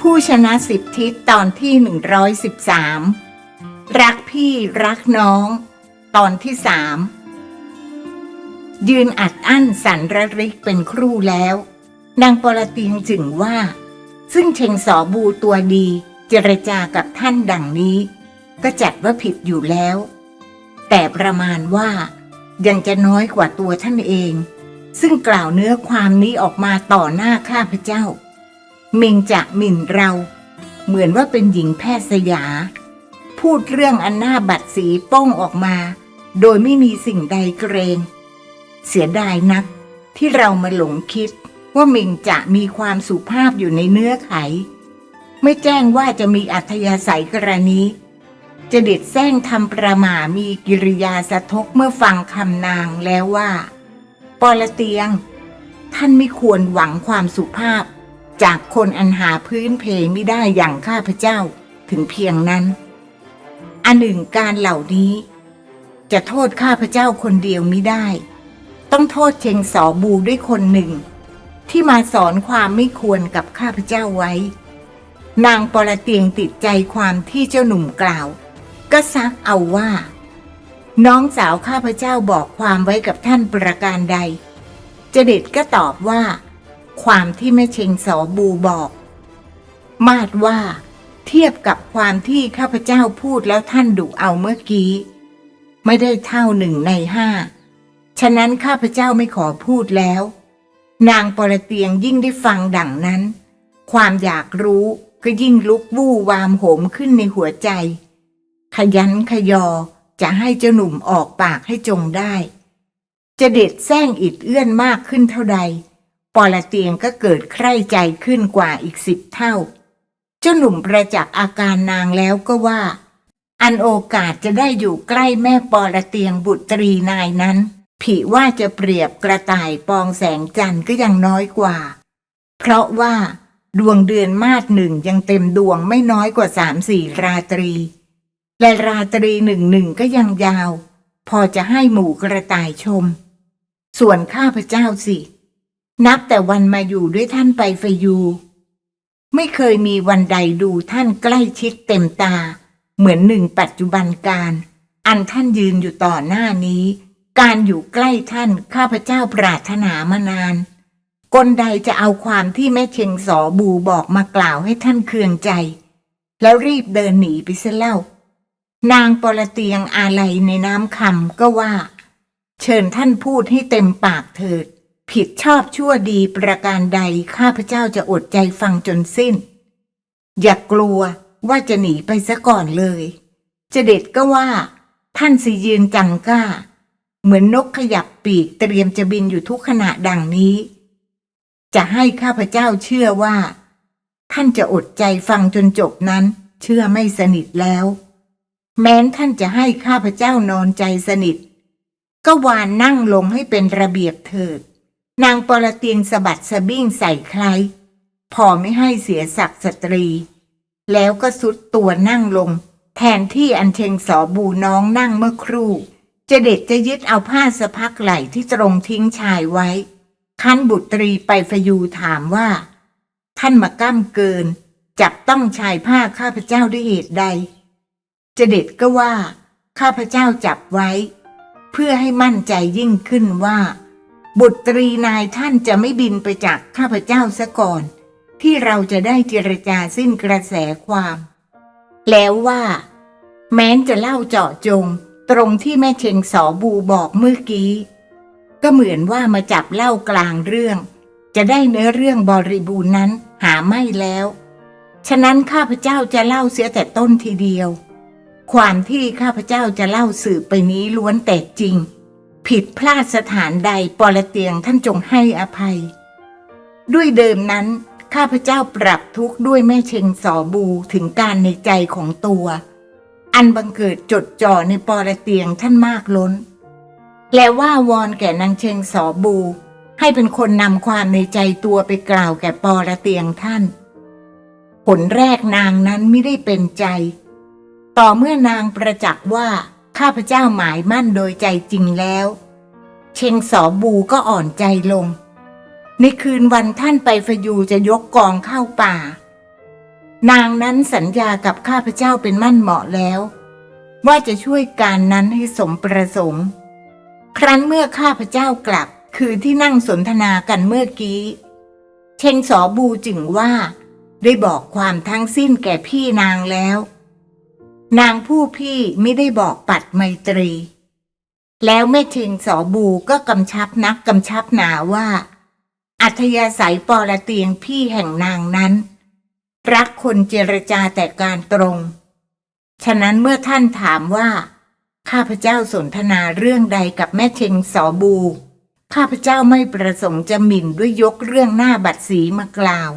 ผู้ชนะสิบทิศตอนที่หนึ่งร้อยสิบสามรักพี่รักน้อง ตอนที่สามยืนอัดอั้นสันระริกเป็นครู่แล้ว นางปรติงจึงว่า ซึ่งเชงสอบูตัวดีเจรจากับท่านดังนี้ ก็จัดว่าผิดอยู่แล้ว แต่ประมาณว่ายังจะน้อยกว่าตัวท่านเอง ซึ่งกล่าวเนื้อความนี้ออกมาต่อหน้าข้าพเจ้า เมงจะหมิ่นเรา เหมือนว่าเป็นหญิงแพทย์สยา พูดเรื่องอันหน้าบัดสีโป้งออกมา โดยไม่มีสิ่งใดเกรง เสียดายนักที่เรามาหลงคิดว่าเมงจะมีความสุภาพอยู่ในเนื้อไข ไม่แจ้งว่าจะมีอัธยาศัยกรณีจะเด็ดแซงทำประหมามีกิริยาสะทกเมื่อฟังคำนางแล้วว่า ปอละเตียง ท่านไม่ควรหวังความสุภาพ จากคนอันหาพื้นเพไม่ได้อย่างข้าพเจ้าถึงเพียงนั้น อันหนึ่งการเหล่านี้ จะโทษข้าพเจ้าคนเดียวไม่ได้ ต้องโทษเชงสอบูด้วยคนหนึ่ง ที่มาสอนความไม่ควรกับข้าพเจ้าไว้ นางปรเตียงติดใจความที่เจ้าหนุ่มกล่าว ก็ซักเอาว่า น้องสาวข้าพเจ้าบอกความไว้กับท่านประการใด เจเด็ดก็ตอบว่า ความที่แม่เชงสอบูบอก มาดว่า เทียบกับความที่ข้าพเจ้าพูดแล้วท่านดุเอาเมื่อกี้ ไม่ได้เท่าหนึ่งในห้า ฉะนั้นข้าพเจ้าไม่ขอพูดแล้ว นางปรเตียงยิ่งได้ฟังดังนั้น ความอยากรู้ก็ยิ่งลุกวู่วามโหมขึ้นในหัวใจ ขยันขยอ จะให้เจ้าหนุ่มออกปากให้จงได้ จะเด็ดแซงอิดเอื้อนมากขึ้นเท่าใด ปอละเตียงก็เกิดใคร่ใจขึ้นกว่าอีกสิบเท่า เจ้าหนุ่มประจักษ์อาการนางแล้วก็ว่า อันโอกาสจะได้อยู่ใกล้แม่ปอละเตียงบุตรีนายนั้น ผีว่าจะเปรียบกระต่ายปองแสงจันทร์ก็ยังน้อยกว่า เพราะว่าดวงเดือนมาดหนึ่งยังเต็มดวงไม่น้อยกว่าสามสี่ราตรี และราตรีหนึ่งหนึ่งก็ยังยาว พอจะให้หมู่กระต่ายชม ส่วนข้าพเจ้าสิ นับแต่วันมาอยู่ด้วยท่านไปฟยู ไม่เคยมีวันใดดูท่านใกล้ชิดเต็มตา เหมือนหนึ่งปัจจุบันการ อันท่านยืนอยู่ต่อหน้านี้ การอยู่ใกล้ท่านข้าพเจ้าปรารถนามานานคนใดจะเอาความที่แม่เชงสอบูบอกมากล่าวให้ท่านเคืองใจ แล้วรีบเดินหนีไปเสียเล่า นางปรเตียงอาลัยในน้ำคำก็ว่า เชิญท่านพูดให้เต็มปากเถิด ผิดชอบชั่วดีประการใดข้าพเจ้าจะอดใจฟังจนสิ้น อย่ากลัวว่าจะหนีไปซะก่อนเลยเจเด็ดก็ว่า ท่านสิยืนจังก้า เหมือนนกขยับปีกเตรียมจะบินอยู่ทุกขณะดังนี้ จะให้ข้าพเจ้าเชื่อว่า ท่านจะอดใจฟังจนจบนั้น เชื่อไม่สนิทแล้ว แม้นท่านจะให้ข้าพเจ้านอนใจสนิท ก็วานนั่งลงให้เป็นระเบียบเถิด นางปรเตียงสะบัดสะบิ้งใส่ใคร พอไม่ให้เสียศักดิ์สตรี แล้วก็สุดตัวนั่งลง แทนที่อันเชงสอบูน้องนั่งเมื่อครู่ จะเด็ดจะยึดเอาผ้าสะพักไหลที่ตรงทิ้งชายไว้คันบุตรีไปฟยูถามว่า ท่านมาก้ำเกิน จับต้องชายผ้าข้าพเจ้าด้วยเหตุใด จเด็ดก็ว่า ข้าพเจ้าจับไว้ เพื่อให้มั่นใจยิ่งขึ้นว่า บุตรีนายท่านจะไม่บินไปจากข้าพเจ้าซะก่อน ที่เราจะได้เจรจาสิ้นกระแสความ แล้วว่า แม้นจะเล่าเจาะจง ตรงที่แม่เชงสอบูบอกเมื่อกี้ ก็เหมือนว่ามาจับเล่ากลางเรื่อง จะได้เนื้อเรื่องบริบูรณ์นั้นหาไม่แล้ว ฉะนั้นข้าพเจ้าจะเล่าเสียแต่ต้นทีเดียว ความที่ข้าพเจ้าจะเล่าสืบไปนี้ล้วนแต่จริง ผิดพลาดสถานใดปรเตียงท่านจงให้อภัย ด้วยเดิมนั้น ข้าพเจ้าปรับทุกข์ด้วยแม่เชงสอบูถึงการในใจของตัว อันบังเกิดจดจ่อในปรเตียงท่านมากล้น และว่าวอนแก่นางเชงสอบู ให้เป็นคนนำความในใจตัวไปกล่าวแก่ปรเตียงท่าน ผลแรกนางนั้นไม่ได้เป็นใจ ต่อเมื่อนางประจักษ์ว่าข้าพเจ้าหมายมั่นโดยใจจริงแล้ว เชงสอบูก็อ่อนใจลง ในคืนวันท่านไปฟยูจะยกกองเข้าป่า นางนั้นสัญญากับข้าพเจ้าเป็นมั่นเหมาะแล้ว ว่าจะช่วยการนั้นให้สมประสงค์ ครั้นเมื่อข้าพเจ้ากลับคือที่นั่งสนทนากันเมื่อกี้ เชงสอบูจึงว่า ได้บอกความทั้งสิ้นแก่พี่นางแล้ว นางผู้พี่ไม่ได้บอกปัดไมตรี แล้วแม่เชงสอบูก็กำชับนักกำชับหนาว่า อัธยาศัยปอละเตียงพี่แห่งนางนั้น รักคนเจรจาแต่การตรง ฉะนั้นเมื่อท่านถามว่า ข้าพเจ้าสนทนาเรื่องใดกับแม่เชงสอบู ข้าพเจ้าไม่ประสงค์จะหมิ่นด้วยยกเรื่องหน้าบัตรสีมากล่าว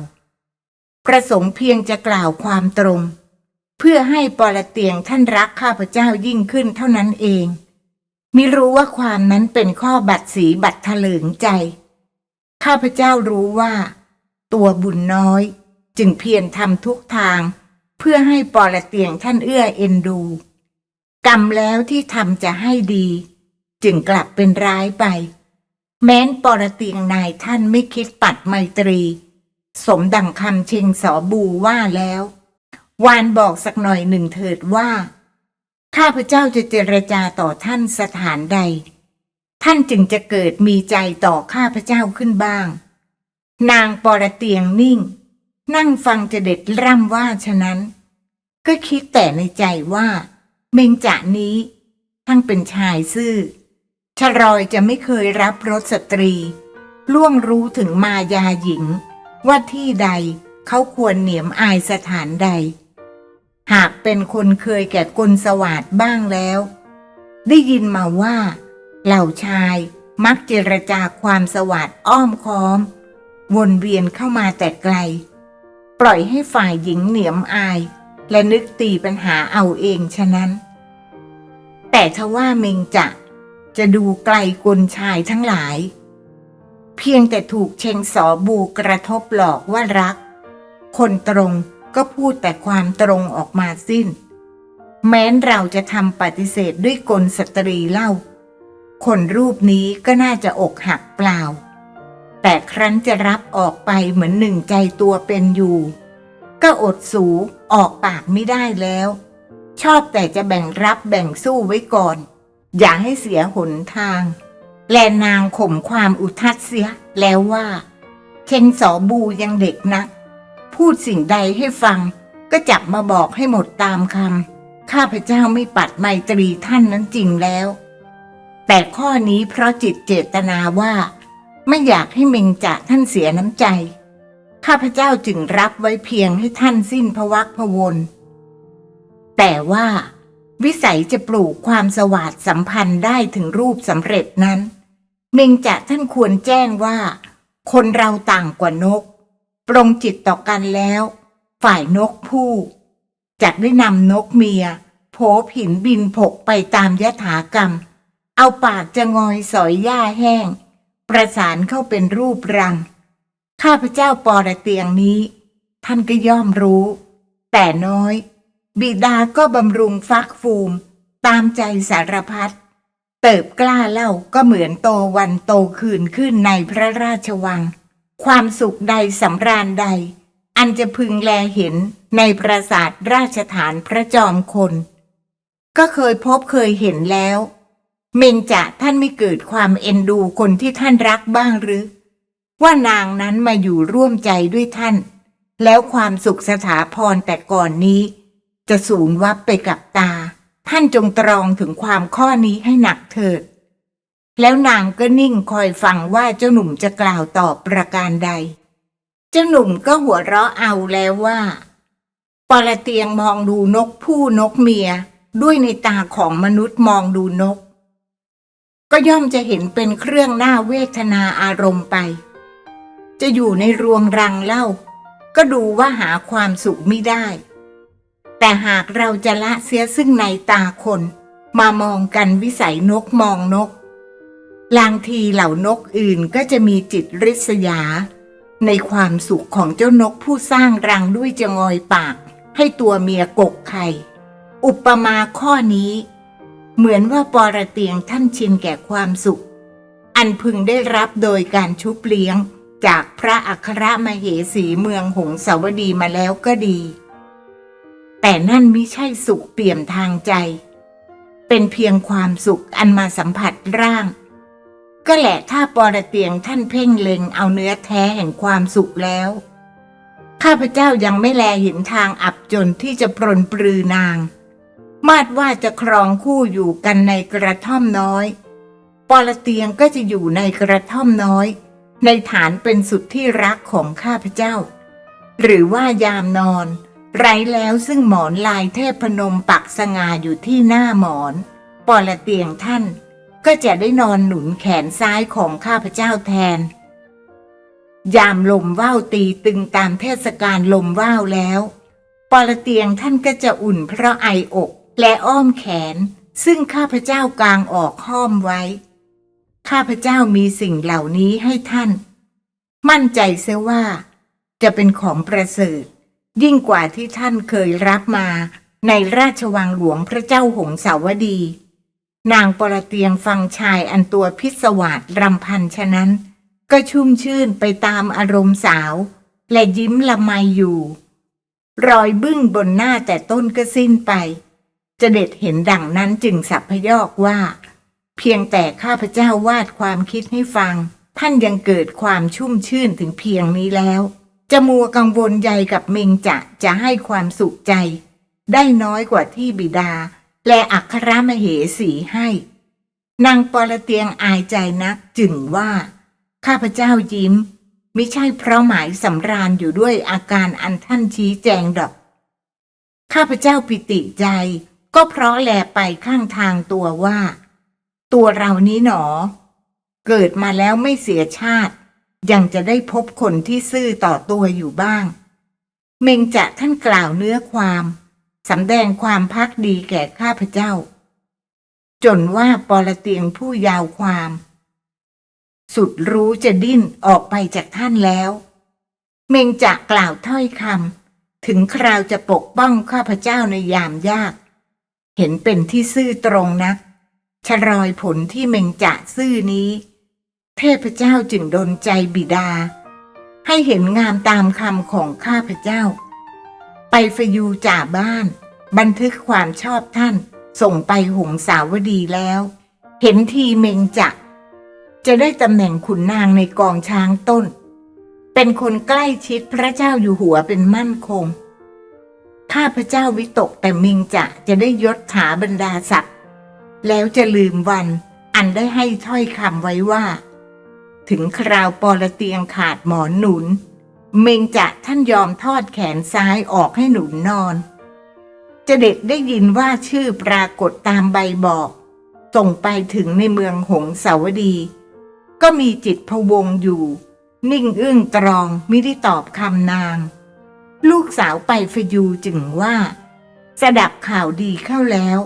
ประสงค์เพียงจะกล่าวความตรง เพื่อให้ปอละเตียงท่านรักข้าพเจ้ายิ่งขึ้นเท่านั้นเองมิรู้ว่าความนั้นเป็นข้อบัตรสีบัตรถลิงใจ ข้าพเจ้ารู้ว่า ตัวบุญน้อยจึงเพียรทำทุกทาง เพื่อให้ปอละเตียงท่านเอื้อเอ็นดู กรรมแล้วที่ทำจะให้ดี จึงกลับเป็นร้ายไป แม้นปอละเตียงนายท่านไม่คิดปัดไมตรี สมดังคำเชิงสอบูว่าแล้ว วานบอกสักหน่อยหนึ่งเถิดว่า ข้าพเจ้าจะเจรจาต่อท่านสถานใด ท่านจึงจะเกิดมีใจต่อข้าพเจ้าขึ้นบ้าง นางปอระเตียงนิ่ง นั่งฟังจะเด็ดร่ำว่าฉะนั้น ก็คิดแต่ในใจว่า เมงจะนี้ ทั้งเป็นชายซื่อชรอยจะไม่เคยรับรสสตรี ล่วงรู้ถึงมายาหญิง ว่าที่ใดเขาควรเหนียมอายสถานใด หากเป็นคนเคยแก่กลสวาดบ้างแล้ว ได้ยินมาว่า เหล่าชายมักเจรจาความสวาดอ้อมค้อม วนเวียนเข้ามาแต่ไกล ปล่อยให้ฝ่ายหญิงเหนียมอาย และนึกตีปัญหาเอาเองฉะนั้น แต่ทว่าเมงจะจะดูไกลกลชายทั้งหลาย เพียงแต่ถูกเชงสอบูกระทบหลอกว่ารัก คนตรง ก็พูดแต่ความตรงออกมาสิ้น แม้นเราจะทำปฏิเสธด้วยกลสตรีเล่า คนรูปนี้ก็น่าจะอกหักเปล่า แต่ครั้นจะรับออกไปเหมือนหนึ่งใจตัวเป็นอยู่ ก็อดสูออกปากไม่ได้แล้ว ชอบแต่จะแบ่งรับแบ่งสู้ไว้ก่อน อย่าให้เสียหนทาง แลนางข่มความอุทัดเสียแล้วว่าเชงสอบูยังเด็กนัก พูดสิ่งใดให้ฟัง ก็จับมาบอกให้หมดตามคำข้าพเจ้าไม่ปัดไมตรีท่านนั้นจริงแล้ว แต่ข้อนี้เพราะจิตเจตนาว่า ไม่อยากให้เมงจะท่านเสียน้ำใจ ข้าพเจ้าจึงรับไว้เพียงให้ท่านสิ้นพวักพวนแต่ว่าวิสัยจะปลูกความสวาดสัมพันธ์ได้ถึงรูปสำเร็จนั้น เมงจะท่านควรแจ้งว่า คนเราต่างกว่านก ปรงจิตต่อกันแล้ว ฝ่ายนกผู้จักได้นำนกเมียโผผินบินผกไปตามยถากรรม เอาปากจะงอยสอยหญ้าแห้ง ประสานเข้าเป็นรูปรัง ข้าพเจ้าปอระเตียงนี้ ท่านก็ย่อมรู้ แต่น้อย บิดาก็บำรุงฟักฟูม ตามใจสารพัดเติบกล้าเล่าก็เหมือนโตวันโตคืนขึ้นในพระราชวัง ความสุขใดสำราญใด อันจะพึงแลเห็นในปราสาทราชฐานพระจอมคน ก็เคยพบเคยเห็นแล้ว เมนจะท่านไม่เกิดความเอ็นดูคนที่ท่านรักบ้างหรือ ว่านางนั้นมาอยู่ร่วมใจด้วยท่าน แล้วความสุขสถาพรแต่ก่อนนี้ จะสูญวับไปกับตา ท่านจงตรองถึงความข้อนี้ให้หนักเถิด แล้วนางก็นิ่งคอยฟังว่าเจ้าหนุ่มจะกล่าวตอบประการใด เจ้าหนุ่มก็หัวเราะเอาแล้วว่าปลาเตียงมองดูนกผู้นกเมียด้วยในตาของมนุษย์มองดูนก ก็ย่อมจะเห็นเป็นเครื่องหน้าเวทนาอารมณ์ไป จะอยู่ในรวงรังเล่า ก็ดูว่าหาความสุขไม่ได้ แต่หากเราจะละเสียซึ่งในตาคน มามองกันวิสัยนกมองนก ลางทีเหล่านกอื่นก็จะมีจิตริษยา ในความสุขของเจ้านกผู้สร้างรังด้วยจะงอยปาก ให้ตัวเมียกกไข่ อุปมาข้อนี้ เหมือนว่าปอระเตียงท่านชินแก่ความสุข อันพึงได้รับโดยการชุบเลี้ยง จากพระอัครมเหสีเมืองหงสาวดีมาแล้วก็ดี แต่นั่นไม่ใช่สุขเปี่ยมทางใจ เป็นเพียงความสุขอันมาสัมผัสร่าง ก็แหละถ้าปอระเตียงท่านเพ่งเล็งเอาเนื้อแท้แห่งความสุขแล้ว ข้าพเจ้ายังไม่แลเห็นทางอับจนที่จะปรนปรือนาง มาดว่าจะครองคู่อยู่กันในกระท่อมน้อย ปอระเตียงก็จะอยู่ในกระท่อมน้อย ในฐานเป็นสุดที่รักของข้าพเจ้า หรือว่ายามนอน ไร้แล้วซึ่งหมอนลายเทพพนมปักสง่าอยู่ที่หน้าหมอน ปอระเตียงท่าน ก็จะได้นอนหนุนแขนซ้ายของข้าพเจ้าแทน ยามลมว่าวตีตึงตามเทศกาลลมว่าวแล้ว ปอระเตียงท่านก็จะอุ่นเพราะไออกและอ้อมแขน ซึ่งข้าพเจ้ากางออกห้อมไว้ ข้าพเจ้ามีสิ่งเหล่านี้ให้ท่าน มั่นใจเสียว่า จะเป็นของประเสริฐยิ่งกว่าที่ท่านเคยรับมาในราชวังหลวงพระเจ้าหงสาวดี นางปรเตียงฟังชายอันตัวพิศวาสรำพันฉะนั้น ก็ชุ่มชื่นไปตามอารมณ์สาว และยิ้มละไมอยู่ รอยบึ้งบนหน้าแต่ต้นก็สิ้นไปจะเด็ดเห็นดังนั้นจึงสับพยอกว่า เพียงแต่ข้าพเจ้าวาดความคิดให้ฟัง ท่านยังเกิดความชุ่มชื่นถึงเพียงนี้แล้วจะมัวกังวลใยกับเมงจะจะให้ความสุขใจ ได้น้อยกว่าที่บิดา และอัครมเหสีให้ นางปรเตียงอายใจนักจึงว่า ข้าพเจ้ายิ้ม ไม่ใช่เพราะหมายสำราญอยู่ด้วยอาการอันท่านชี้แจงดอก ข้าพเจ้าปิติใจ ก็เพราะแลไปข้างทางตัวว่า ตัวเรานี้หนอ เกิดมาแล้วไม่เสียชาติ ยังจะได้พบคนที่ซื่อต่อตัวอยู่บ้าง เมงจะท่านกล่าวเนื้อความ สำแดงความพักดีแก่ข้าพเจ้า จนว่าปรเตียงผู้ยาวความ สุดรู้จะดิ้นออกไปจากท่านแล้ว เมงจะกล่าวถ้อยคำถึงคราวจะปกป้องข้าพเจ้าในยามยาก เห็นเป็นที่ซื่อตรงนักชรอยผลที่เมงจะซื่อนี้ เทพเจ้าจึงดนใจบิดา ให้เห็นงามตามคำของข้าพเจ้า ไปฟยูจ่าบ้าน บันทึกความชอบท่าน ส่งไปหงสาวดีแล้ว เห็นทีเมงจะจะได้ตำแหน่งขุนนางในกองช้างต้น เป็นคนใกล้ชิดพระเจ้าอยู่หัวเป็นมั่นคง ข้าพระเจ้าวิตกแต่เมงจะจะได้ยศถาบรรดาศักดิ์แล้วจะลืมวัน อันได้ให้ถ้อยคำไว้ว่า ถึงคราวปอระเตียงขาดหมอนหนุน เมงจะท่านยอมทอดแขนซ้ายออกให้หนุนนอนจะเด็กได้ยินว่าชื่อปรากฏตามใบบอก ส่งไปถึงในเมืองหงสาวดี ก็มีจิตพวงอยู่ นิ่งอึ้งตรองไม่ได้ตอบคำนาง ลูกสาวไปฟยูจึงว่า สดับข่าวดีเข้าแล้ว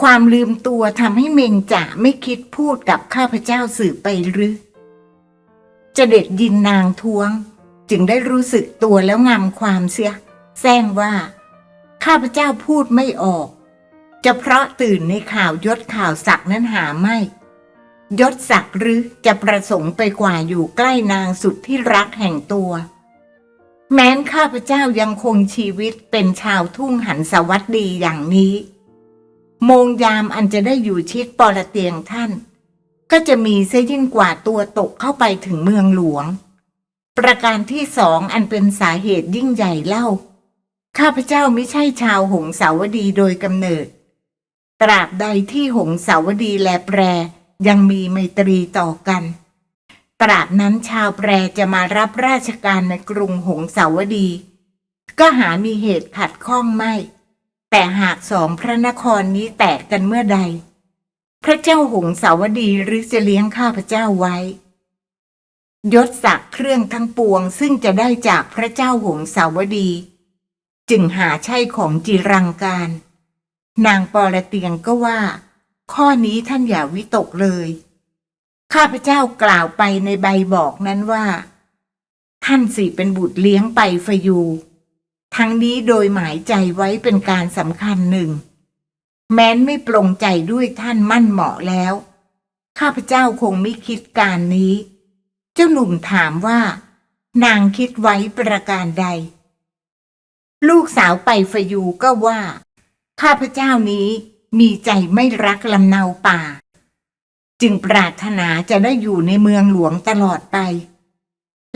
ความลืมตัวทำให้เมงจ่าไม่คิดพูดกับข้าพเจ้าสื่อไปหรือจะเด็ดยินนางท้วง จึงได้รู้สึกตัวแล้วงำความเสียแซงว่า ข้าพเจ้าพูดไม่ออก จะเพราะตื่นในข่าวยศข่าวศักนั้นหาไม่ ยศศักหรือจะประสงค์ไปกว่าอยู่ใกล้นางสุดที่รักแห่งตัว แม้นข้าพเจ้ายังคงชีวิตเป็นชาวทุ่งหันสวัสดีอย่างนี้ โมงยามอันจะได้อยู่ชิดปอระเตียงท่าน ก็จะมีเสียยิ่งกว่าตัวตกเข้าไปถึงเมืองหลวง ประการที่สองอันเป็นสาเหตุยิ่งใหญ่เล่า ข้าพเจ้าไม่ใช่ชาวหงสาวดีโดยกำเนิด ตราบใดที่หงสาวดีและแปรยังมีไมตรีต่อกัน ตราบนั้นชาวแปรจะมารับราชการในกรุงหงสาวดี ก็หามีเหตุขัดข้องไม่ แต่หากสองพระนครนี้แตกกันเมื่อใด พระเจ้าหงสาวดีหรือจะเลี้ยงข้าพเจ้าไว้ ยศศักดิ์เครื่องทั้งปวงซึ่งจะได้จากพระเจ้าหงสาวดี จึงหาใช่ของจิรังการ นางปอระเตียงก็ว่า ข้อนี้ท่านอย่าวิตกเลย ข้าพเจ้ากล่าวไปในใบบอกนั้นว่า ท่านสิเป็นบุตรเลี้ยงไปฟยู ทั้งนี้โดยหมายใจไว้เป็นการสำคัญหนึ่ง แม้นไม่ปลงใจด้วยท่านมั่นเหมาะแล้ว ข้าพเจ้าคงไม่คิดการนี้ เจ้าหนุ่มถามว่า นางคิดไว้ประการใด ลูกสาวไปฟยูก็ว่า ข้าพเจ้านี้มีใจไม่รักลำเนาป่า จึงปรารถนาจะได้อยู่ในเมืองหลวงตลอดไป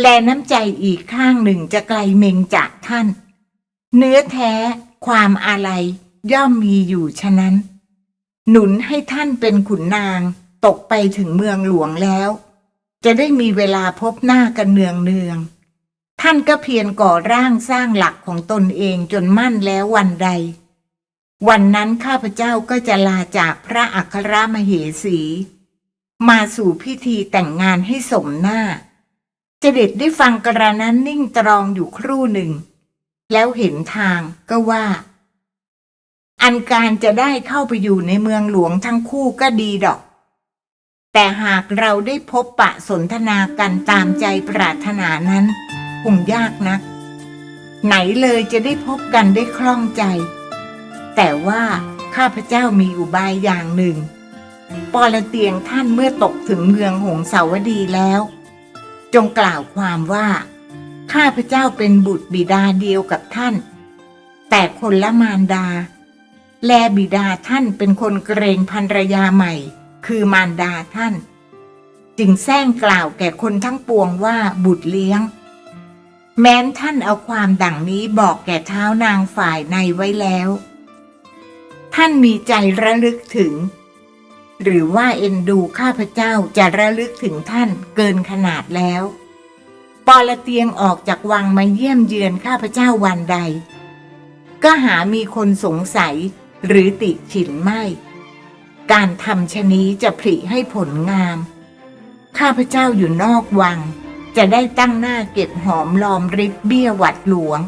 แลน้ำใจอีกข้างหนึ่งจะไกลเมงจากท่าน เนื้อแท้ความอาลัยย่อมมีอยู่ฉะนั้น หนุนให้ท่านเป็นขุนนางตกไปถึงเมืองหลวงแล้ว จะได้มีเวลาพบหน้ากันเนืองเนือง ท่านก็เพียรก่อร่างสร้างหลักของตนเองจนมั่นแล้ววันใด วันนั้นข้าพเจ้าก็จะลาจากพระอัครมเหสี มาสู่พิธีแต่งงานให้สมหน้าเจเด็ดได้ฟังกระนั้นนิ่งตรองอยู่ครู่หนึ่ง แล้วเห็นทางก็ว่า อันการจะได้เข้าไปอยู่ในเมืองหลวงทั้งคู่ก็ดีดอก แต่หากเราได้พบปะสนทนากันตามใจปรารถนานั้น คงยากนัก ไหนเลยจะได้พบกันได้คล่องใจ แต่ว่าข้าพเจ้ามีอุบายอย่างหนึ่ง ปอละเตียงท่านเมื่อตกถึงเมืองหงสาวดีแล้ว จงกล่าวความว่า ข้าพเจ้าเป็นบุตรบิดาเดียวกับท่าน แต่คนละมารดา แลบิดาท่านเป็นคนเกรงภรรยาใหม่ คือมารดาท่าน จึงแซงกล่าวแก่คนทั้งปวงว่าบุตรเลี้ยง แม้นท่านเอาความดังนี้บอกแก่เท้านางฝ่ายในไว้แล้ว ท่านมีใจระลึกถึง หรือว่าเอ็นดูข้าพเจ้าจะระลึกถึงท่านเกินขนาดแล้วปอละเตียงออกจากวังมาเยี่ยมเยือนข้าพเจ้าวันใด ก็หามีคนสงสัยหรือติฉินไม่ การทำชะนี้จะผลิให้ผลงาม ข้าพเจ้าอยู่นอกวัง จะได้ตั้งหน้าเก็บหอมลอมริบเบี้ยหวัดหลวง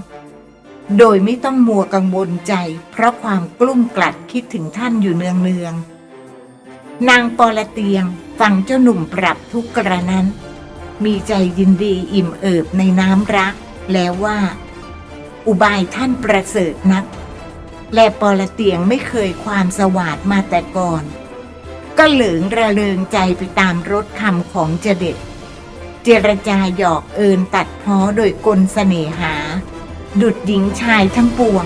โดยไม่ต้องมัวกังวลใจ เพราะความกลุ้มกลัดคิดถึงท่านอยู่เนืองเนืองนางปอละเตียงฟังเจ้าหนุ่มปรับทุกข์กระนั้น มีใจยินดีอิ่มเอิบในน้ำรัก แล้วว่า อุบายท่านประเสริฐนัก และปอละเตียงไม่เคยความสวาดมาแต่ก่อน ก็เหลิงระเริงใจไปตามรถคำของเจเด็ด เจรจาหยอกเอินตัดพ้อโดยกลเสน่หา ดุดหญิงชายทั้งปวง